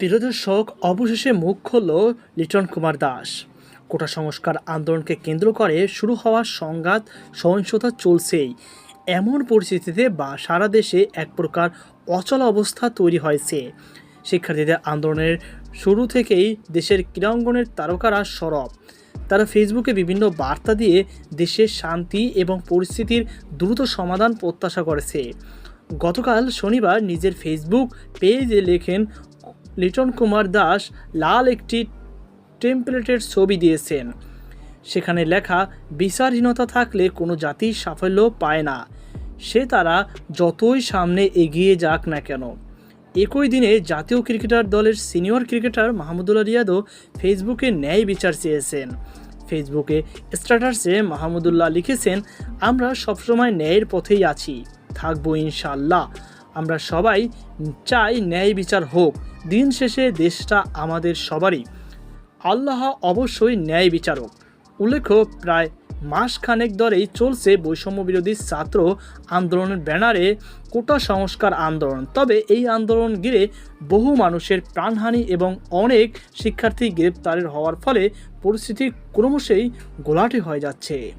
প্রিয় দর্শক অবশেষে মুখ খুলল লিটন কুমার দাস। কোটা সংস্কার আন্দোলনকে কেন্দ্র করে শুরু হওয়া সংঘাত সহিংসতা চলছেই। এমন পরিস্থিতিতে বা সারা দেশে এক প্রকার অচল অবস্থা তৈরি হয়েছে। শিক্ষার্থীদের আন্দোলনের শুরু থেকেই দেশের ক্রীড়াঙ্গনের তারকারা সরব। তারা ফেসবুকে বিভিন্ন বার্তা দিয়ে দেশের শান্তি এবং পরিস্থিতির দ্রুত সমাধান প্রত্যাশা করেছে। গতকাল শনিবার নিজের ফেসবুক পেজে লেখেন লিটন কুমার দাস লাল একটি টেমপ্লেটের ছবি দিয়েছেন। সেখানে লেখা, বিচারহীনতা থাকলে কোনো জাতি সাফল্য পায় না। সে তারা যতই সামনে এগিয়ে যাক না কেন। একই দিনে জাতীয় ক্রিকেটার দলের সিনিয়র ক্রিকেটার মাহমুদুল্লাহ রিয়াদও ফেসবুকে ন্যায় বিচার চেয়েছেন। ফেসবুকে স্ট্যাটাসে মাহমুদুল্লাহ লিখেছেন, আমরা সবসময় ন্যায়ের পথেই আছি। থাকব ইনশাল্লাহ আমরা সবাই চাই ন্যায় বিচার হোক। দিন শেষে দেশটা আমাদের সবারই। আল্লাহ অবশ্যই ন্যায় বিচারক। উল্লেখ্য, প্রায় মাস খানেক ধরেই চলছে বৈষম্য বিরোধী ছাত্র আন্দোলনের ব্যানারে কোটা সংস্কার আন্দোলন। তবে এই আন্দোলন ঘিরে বহু মানুষের প্রাণহানি এবং অনেক শিক্ষার্থী গ্রেপ্তারের হওয়ার ফলে পরিস্থিতি ক্রমশই গোলাটে হয়ে যাচ্ছে।